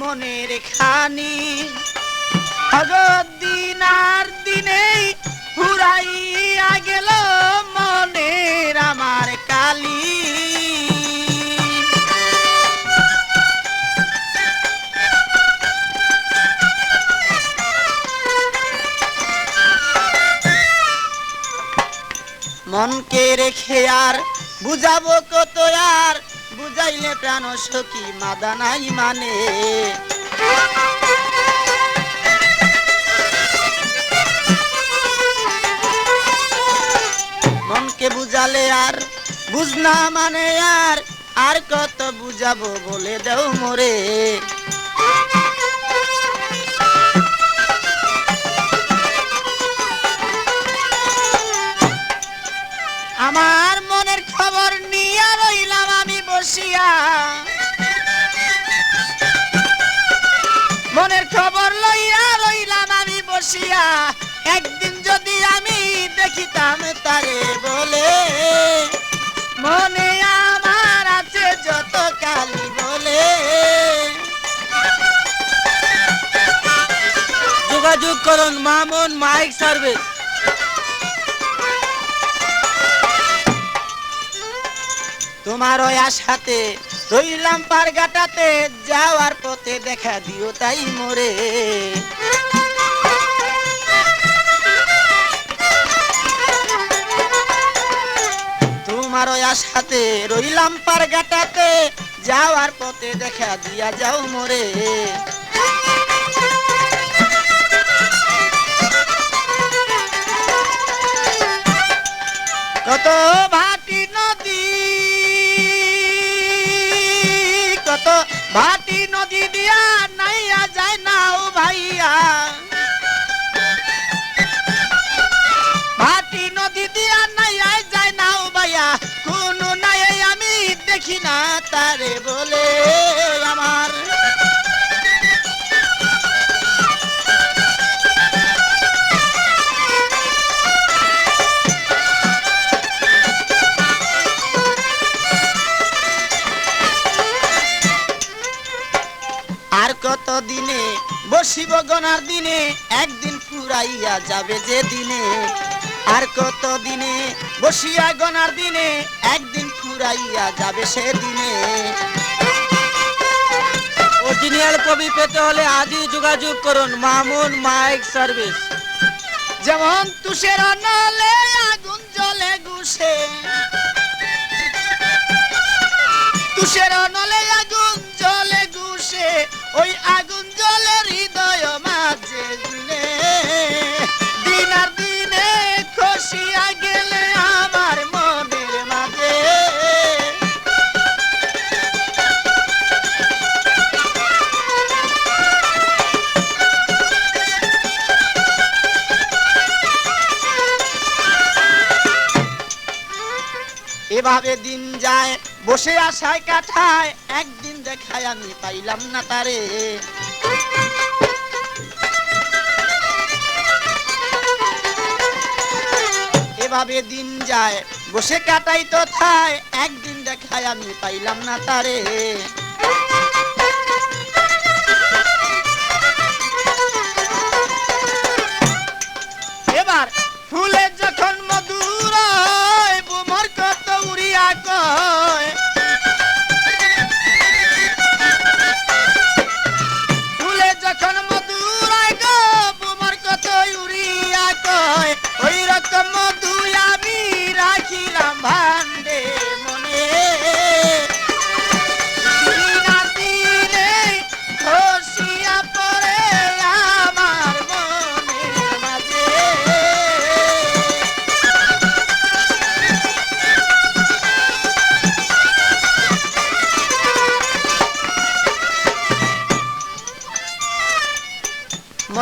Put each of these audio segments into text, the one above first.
মনের খানি। হজর দিন আর দিনেই হুরাইয়া গেল মনের আমার কালি। মনকে রেখে আর বুঝাবো কত আর বুঝাইলে প্রাণ সখী মাদানাই মানে। মনকে বুঝালে আর বুঝনা মানে আর আর কত বুঝাবো বলে দেও মোরে। দেখিতাম তারে বলে। মনে আমার আছে যত কালি বলে। যোগাযোগ করুন, মামুন মাইক সার্ভিস। তোমার ওই আশাতে রইলাম পারগাটাতে যাওয়ার পথে দেখা দিও তাই মোরে। আশাতে রইলাম পারগাটাতে যাওয়ার পথে দেখা দিয়া যাও মোরে। কত ভাটি নদী, কত ভাটি নদী দিয়া নাইয়া যায় নাও ভাইয়া। তারে বলে আমার। আর কত দিনে বসিব গনার দিনে? একদিন ফুরাইয়া যাবে যে দিনে আর কত দিনে বসিয়া গনার দিনে? একদিন ফুরাইয়া যাবে সেদিনে। অরিজিনাল কবি পেতে হলে আজই যোগাযোগ করুন মামুন মাইক সার্ভিস। যেমন তুষের নলে আগুন জ্বলে গুছে তুষের এভাবে দিন যায়, বসে আশায় কাঠায়, একদিন দেখায় আমি পাইলাম না তারে। এভাবে দিন যায়, বসে কাটাই তো থায় একদিন দেখায় আমি পাইলাম না তারে।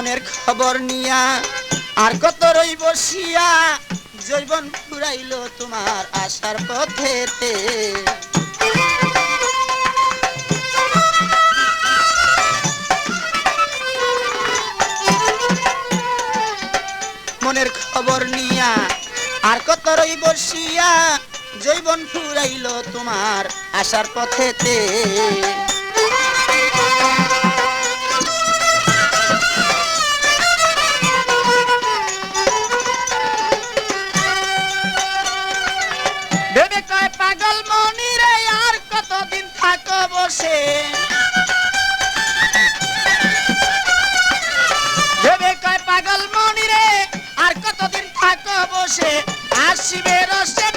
মনের খবর নিয়া, আর কত রই বসিয়া জৈবন ফুরাইল তোমার আশার পথেতে। মনের খবর নিয়া, আর কত রই বসিয়া জৈবন ফুরাইল তোমার আশার পথেতে। বসে ভেবে পাগল মনিরে আর কতদিন থাকো বসে আসিবে রসে